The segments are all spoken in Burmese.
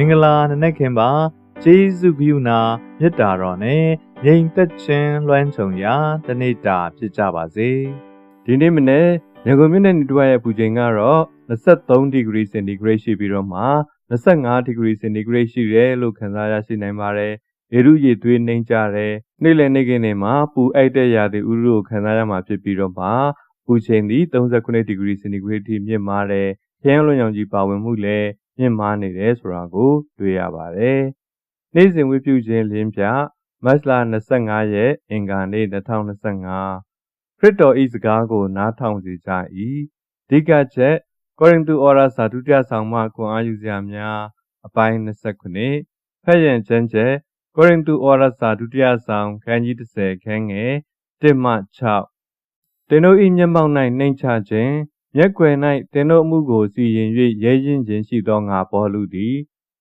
မင်္ဂလာနံနက်ခင်ပါကျေးဇူးပြုနာမေတ္တာတော်နဲ့ငြိမ်သက်ခြင်းလွှမ်းခြုံရာတနေ့တာဖြစ်ကြပါစေဒီနေ့မနေ့ရန်ကုန်မြို့နယ်နေတွရဲ့ပူချိန်ကတော့23ဒီဂရီစင်တီဂရိတ်ရှိပြီးတော့မှ25ဒီဂရီစင်တီဂရိတ်ရှိတယ်လို့ခန့်စားရရှိနိုင်ပါတယ်။ရေရုရေသွေးနှိမ့်ကြတယ်။နေ့လယ်နေ့ခင်းတွေမှာပူအိုက်တဲ့ရာသီဥတုကိုခန့်စားရမှာဖြစ်ပြီးတော့မှပူချိန်သည်39ဒီဂရီစင်တီဂရိတ်ထိမြင့်မားတယ်။ခရမ်းလွန်ရောင်ကြီးပါဝင်မှုလည်း မြင့်မားနေတယ်ဆိုတာကို တွေ့ရပါတယ်။နေ့စဉ်ဝေပြုခြင်းလင်းပြမတ်လ25ရက်အင်္ဂါနေ့2025ခရစ်တော်ဤစကားကို နားထောင်စေကြ၏။ဒီကချက်ကောရိန္သုဩရစာဒုတိယဆောင်မှခွန်အားယူစရာများအပိုင်း29ဖက်ရန်ချမ်းချက်ကောရိန္သုဩရစာဒုတိယဆောင်ခန်းကြီး30ခန်းငယ်1မှ6တင်တို့ဤမျက်မှောက်၌နှိမ်ချခြင်း မျက်ွယ်၌တင်တို့အမှုကိုစီရင်၍ရဲရင်ခြင်းရှိသောငါပေါ်လူသည်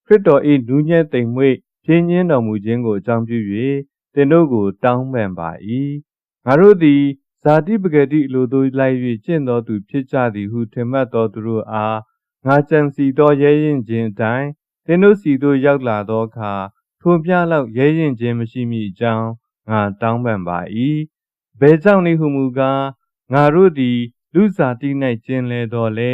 ခရစ်တော်ဤနူးညံ့သိမ်မွေ့ပြင်းညင်းတော်မူခြင်းကိုအကြောင်းပြု၍တင်တို့ကိုတောင်းပန်ပါ၏ငါတို့သည်ဇာတိပဂတိအလိုသို့လိုက်၍ကျင့်တော်သူဖြစ်ကြသည်ဟုထင်မှတ်တော်သူတို့အားငါကြံစီသောရဲရင်ခြင်းအတိုင်းသင်တို့စီသို့ရောက်လာသောအခါထိုပြလောက်ရဲရင်ခြင်းမရှိမိအကြောင်းငါတောင်းပန်ပါ၏ဘယ်ကြောင့်နည်းဟုမူကားငါတို့သည် လူဇာတိ၌ကျင်လေတော်လဲ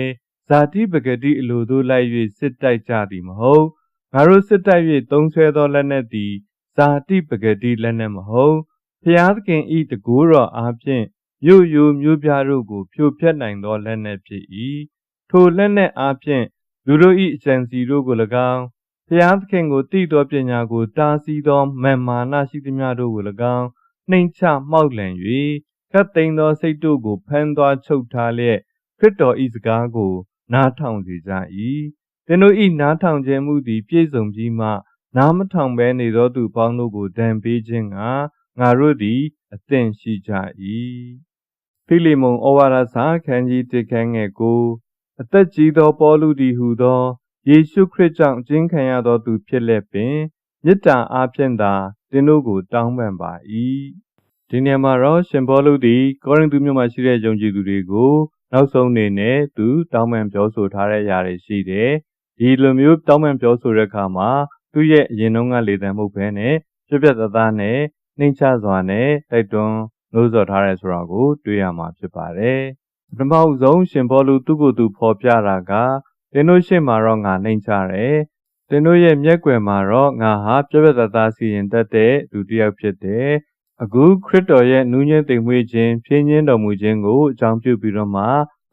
ဇာတိပဂတိအလိုသို့လိုက်၍စစ်တိုက်ကြသည်မဟုတ်ငါတို့စစ်တိုက်၍သုံးဆွဲသောလက်နက်သည်ဇာတိပဂတိလက်နက်မဟုတ်ဖျားသခင်ဤတကူတော်အားဖြင့်မြို့ယိုမြို့ပြတို့ကိုဖြိုဖျက်နိုင်သောလက်နက်ဖြစ်၏ထိုလက်နက်အားဖြင့်လူတို့၏အကြံစီတို့ကို၎င်းဖျားသခင်ကိုတည်သောပညာကိုတားဆီးသောမန်မာနရှိသမျှတို့ကို၎င်းနှိမ်ချမှောက်လန်၍ ခတ်သိမ်းသောစိတ်တို့ကိုဖမ်းသွားချုပ်ထားလျက်ခရစ်တော်၏စကားကို နားထောင်စေကြ၏သင်တို့၏နားထောင်ခြင်းမှုသည်ပြည့်စုံပြီးမှနားမထောင်ဘဲနေသောသူပေါင်းတို့ကိုဒဏ်ပေးခြင်းကငါတို့သည်အသင့်ရှိကြ၏ဖိလိမုန်ဩဝါဒစာခန်းကြီး1ခန်းငယ်ကိုအသက်ကြီးသောပေါလုသည်ဟုသောယေရှုခရစ်ကြောင့်အကျဉ်းခံရသောသူဖြစ်လက်ပင်မေတ္တာအားဖြင့်သာသင်တို့ကိုတောင်းပန်ပါ၏ ဒီနေရာမှာတော့ရှင်ပေါလုသည်ကောရိန္သုမြို့မှာရှိတဲ့ယုံကြည်သူတွေကိုနောက်ဆုံးအနေနဲ့သူတောင်းပန်ပြောဆိုထားတဲ့အရာတွေရှိတယ်ဒီလိုမျိုးတောင်းပန်ပြောဆိုတဲ့အခါမှာသူ့ရဲ့အရင်တုန်းကလေတံမှုပဲနဲ့ပြပြတသားနဲ့နှိမ့်ချစွာနဲ့တိုက်တွန်းလို့ဆော်ထားရဲဆိုတာကို တွေ့ရမှာဖြစ်ပါတယ်ပထမအဆုံးရှင်ဘောလူသူ့ကိုယ်သူဖော်ပြတာကတင်းတို့ရှေ့မှာတော့ငါနှိမ့်ချတယ်တင်းတို့ရဲ့မျက်ွယ်မှာတော့ငါဟာပြပြတသားစီရင်တတ်တဲ့လူတစ်ယောက်ဖြစ်တယ် အခုခရစ်တော်ရဲ့နူးညံ့သိမ်မွေ့ခြင်းဖြင်းညင်းတော်မူခြင်းကိုအကြောင်းပြုပြီးတော့မှ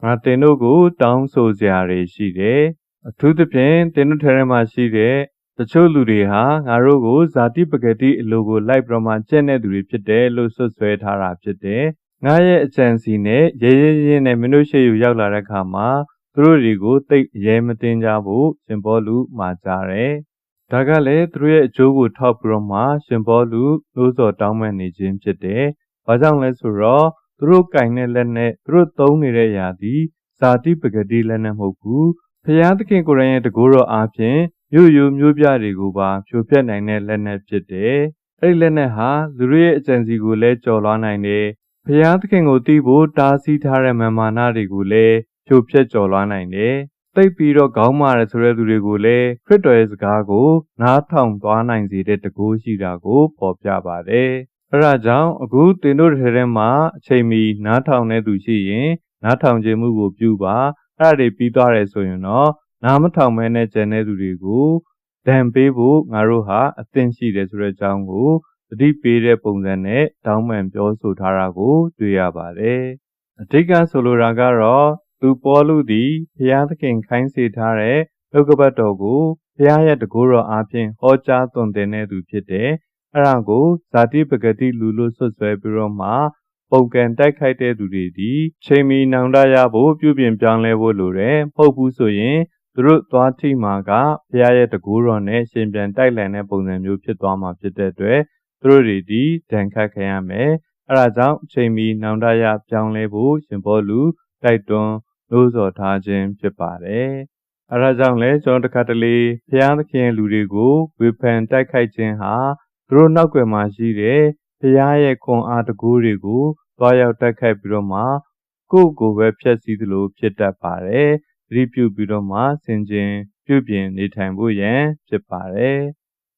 ငါတင်တို့ကို တောင်းဆိုစရာတွေရှိတယ်အထူးသဖြင့်တင်တို့ထဲမှာရှိတဲ့တချို့လူတွေဟာငါတို့ကိုဇာတိပဂတိအလိုကိုလိုက်ပြီးတော့မှကျင့်တဲ့သူတွေဖြစ်တယ်လို့ဆွဆွဲထားတာဖြစ်တယ်ငါရဲ့အကြံစီနဲ့ရဲရဲရဲနဲ့မင်းတို့ရှေ့ယူရောက်လာတဲ့အခါမှာသူတို့တွေကိုတိတ်ရဲမတင်ကြဖို့ရှင်ဘောလူမှာကြားတယ် ဒါကလည်းသူတို့ရဲ့အကျိုးကိုထောက်ပြီးတော့မှရှင်ဘောလူလို့စော်တောင်းပန်နေခြင်းဖြစ်တယ်။ဘာကြောင့်လဲဆိုတော့သူတို့ကင်တဲ့လက်နဲ့သူတို့သုံးနေတဲ့အရာဒီဇာတိပဂတိလက်နဲ့မဟုတ်ဘူး။ဖျားသခင်ကိုယ်တိုင်ရဲ့တကူတော်အားဖြင့်မြို့ယူမြို့ပြတွေကိုပါဖြိုဖျက်နိုင်တဲ့လက်နဲ့ဖြစ်တယ်။အဲ့ဒီလက်နဲ့ဟာလူတွေရဲ့အကြံစီကိုလည်းကျော်လွှားနိုင်တယ်။ဖျားသခင်ကိုသိဖို့တားဆီးထားတဲ့မာမာနတွေကိုလည်းဖြိုဖျက်ကျော်လွှားနိုင်တယ်။ သိပ်ပြီးတော့ခေါင်းမာရဆိုတဲ့သူတွေကိုလည်းခရစ်တော်ရဲ့စကားကိုနားထောင်သွားနိုင်စေတဲ့တကူရှိတာကိုပေါ်ပြပါတယ်။အဲဒါကြောင့်အခုတင်တို့ထဲထဲမှာအချိန်မီနားထောင်တဲ့သူရှိရင်နားထောင်ခြင်းမှုကိုပြုပါအဲ့ဒါတွေပြီးသွားတယ်ဆိုရင်တော့နားမထောင်မဲနဲ့ကျန်တဲ့သူတွေကိုဒဏ်ပေးဖို့ငါတို့ဟာအသင့်ရှိတယ်ဆိုတဲ့အကြောင်းကိုသတိပေးတဲ့ပုံစံနဲ့တောင်းပန်ပြောဆိုထားတာကိုတွေ့ရပါတယ်။အဓိကဆိုလိုတာကတော့ သူပေါ်လူသည်ဘုရားသခင်ခိုင်းစေထားတဲ့လောကပတ်တော်ကိုဘုရားရဲ့တကူတော်အားဖြင့်ဟောကြားသွန်သင်တဲ့သူဖြစ်တယ်။အဲဒါကိုဇာတိပဂတိလူလို့ဆွဆွဲပြီးတော့မှပုံကံတိုက်ခိုက်တဲ့သူတွေဒီချိန်မီနောင်တရဖို့ပြုပြင်ပြောင်းလဲဖို့လိုတယ်။မဟုတ်ဘူးဆိုရင်သူတို့သွားထိမှာကဘုရားရဲ့တကူတော်နဲ့ရှင်ပြန်တိုက်လှန်တဲ့ပုံစံမျိုးဖြစ်သွားမှာဖြစ်တဲ့အတွက်သူတို့တွေဒီဒဏ်ခတ်ခံရမယ်။အဲဒါကြောင့်ချိန်မီနောင်တရပြောင်းလဲဖို့ရှင်ဘောလူတိုက်တွန်း လို့ဆော်ထားခြင်းဖြစ်ပါတယ်။အဲဒါကြောင့်လဲကျွန်တော်တခါတလေဘုရားသခင်လူတွေကိုဝေဖန်တိုက်ခိုက်ခြင်းဟာသူတို့နောက်ွယ်မှာရှိတဲ့ဘုရားရဲ့ခွန်အားတကူတွေကိုတွားရောက်တိုက်ခိုက်ပြီးတော့မှကိုယ့်ကိုယ်ပဲဖျက်ဆီးသလိုဖြစ်တတ်ပါတယ်။သတိပြုပြီးတော့မှဆင်ခြင်ပြုပြုပြင်နေထိုင်ဖို့ရန်ဖြစ်ပါတယ်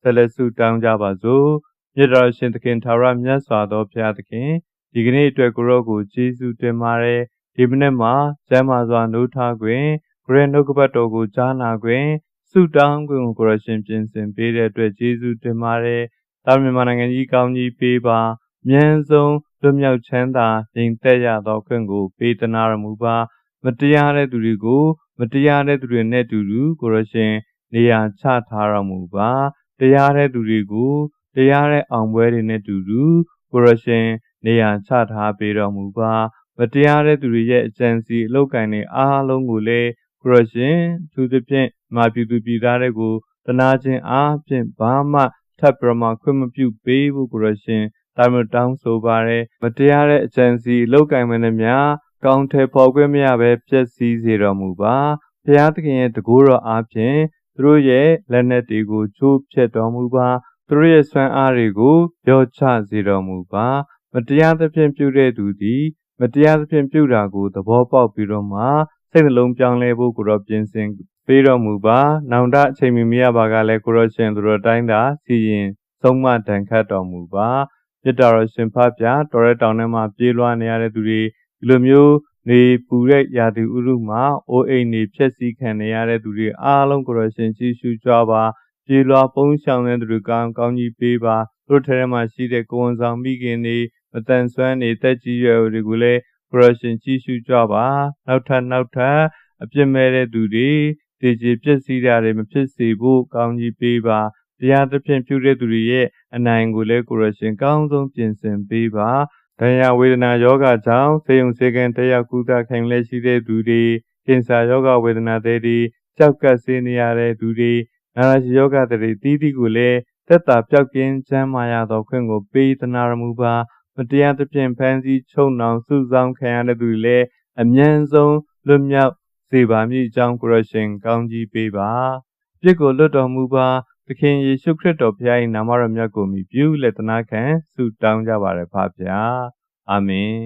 ဆက်လက်ဆုတောင်းကြပါစို့မြတ်တော်ရှင်သခင်ထာဝရမြတ်စွာသောဘုရားသခင်ဒီကနေ့အတွက်ကိုရောကိုကျေးဇူးတင်ပါတယ် ဒီမနေ့မှာကျမ်းမာစွာနှုတ်ထားခွင့်ဂရနှုတ်ကပတ်တော်ကိုကြားနာခွင့်ဆုတောင်းခွင့်ကိုကိုရရှင်ပြင်ဆင်ပေးတဲ့အတွက်ကျေးဇူးတင်ပါတယ်တာမြန်မာနိုင်ငံကြီးကောင်းကြီးပေးပါမြန်ဆုံးလွတ်မြောက်ချမ်းသာညီသက်ရသောခွင့်ကိုပေးသနာရမူပါမတရားတဲ့သူတွေကိုမတရားတဲ့သူတွေနဲ့တူတူကိုရရှင်နေရာချထားတော်မူပါတရားတဲ့သူတွေကိုတရားတဲ့အောင်ပွဲတွေနဲ့တူတူကိုရရှင်နေရာချထားပေးတော်မူပါ မတရားတဲ့သူတွေရဲ့အကြံစီအလောက်ကန်တွေအားလုံးကိုလည်းကိုရရှင်သူသဖြင့်မာပြည်သူပြည်သားတွေကိုတနာခြင်းအားဖြင့်ဘာမှထပ်ပြမခွင့်မပြုပေးဘူးကိုရရှင်တာမတောင်းဆိုပါရဲမတရားတဲ့အကြံစီအလောက်ကန်မနဲ့များကောင်းထဲပေါ်ခွင့်မရဘဲပျက်စီးစေတော်မူပါဘုရားသခင်ရဲ့တကူတော်အားဖြင့်သူတို့ရဲ့လက်နက်တွေကိုချိုးဖျက်တော်မူပါသူတို့ရဲ့ဆွမ်းအားတွေကိုရောချစေတော်မူပါ မတရားသဖြင့်ပြုတဲ့သူသည် မတရားသဖြင့်ပြုတာကိုသဘောပေါက်ပြီးတော့မှစိတ်နှလုံးပြောင်းလဲဖို့ကိုတော့ပြင်ဆင်ပေးတော်မူပါနောင်တအချိန်မီမရပါကလည်းကိုရောရှင်သူတို့တိုင်းသာစီရင်ဆုံးမတန်ခတ်တော်မူပါမြတ်တော်ရှင်ဖပြတော်ရဲတောင်ထဲမှာပြေးလွှားနေရတဲ့သူတွေဒီလိုမျိုးနေပူတဲ့ရာသီဥတုမှာအိုးအိမ်နေဖြက်စီးခံနေရတဲ့သူတွေအားလုံးကိုရရှင်ကြည်ရှုကြပါပြေလွာပုံးဆောင်တဲ့သူတွေကောင်းကောင်းကြီးပေးပါတို့ထဲမှာရှိတဲ့ကိုဝန်ဆောင်မိခင်တွေ မတန်ဆွမ်းနေတက်ကြီးရွယ်တွေကိုလည်းကိုရရှင်ကြည်ရှုကြပါနောက်ထပ်နောက်ထပ်အပြစ်မဲ့တဲ့သူတွေတည်ကြည်ပြည့်စည်တာတွေမဖြစ်စေဖို့ကောင်းကြီးပေးပါတရားသဖြင့်ပြုတဲ့သူတွေရဲ့အနိုင်ကိုလည်းကိုရရှင်ကောင်းဆုံးပြင်ဆင်ပေးပါဒဏ်ရာဝေဒနာယောဂကြောင့်ဆေးရုံဆေးကန်တရားကုသခံလက်ရှိတဲ့သူတွေကင်ဆာယောဂဝေဒနာတွေကြောက်ကပ်ဆေးနေရတဲ့သူတွေနာရာရှိယောဂတွေတီးတီးကိုလည်းသက်တာပြောက်ကင်းချမ်းမာရသောခွင့်ကိုပေးသနာရမူပါ မတရားသဖြင့်ဖန်ဆီးချုံနှောင်စုဆောင်ခံရတဲ့သူတွေလည်းအမြန်ဆုံးလွတ်မြောက်စေပါမည်အကြောင်းကိုရရှင်ကောင်းကြီးပေးပါပြစ်ကိုလွတ်တော်မူပါသခင်ယေရှုခရစ်တော်ဘုရား၏နာမတော်မြတ်ကိုမြည်ပြုလက်သနာခံဆုတောင်းကြပါရဖပါဗျာအာမင်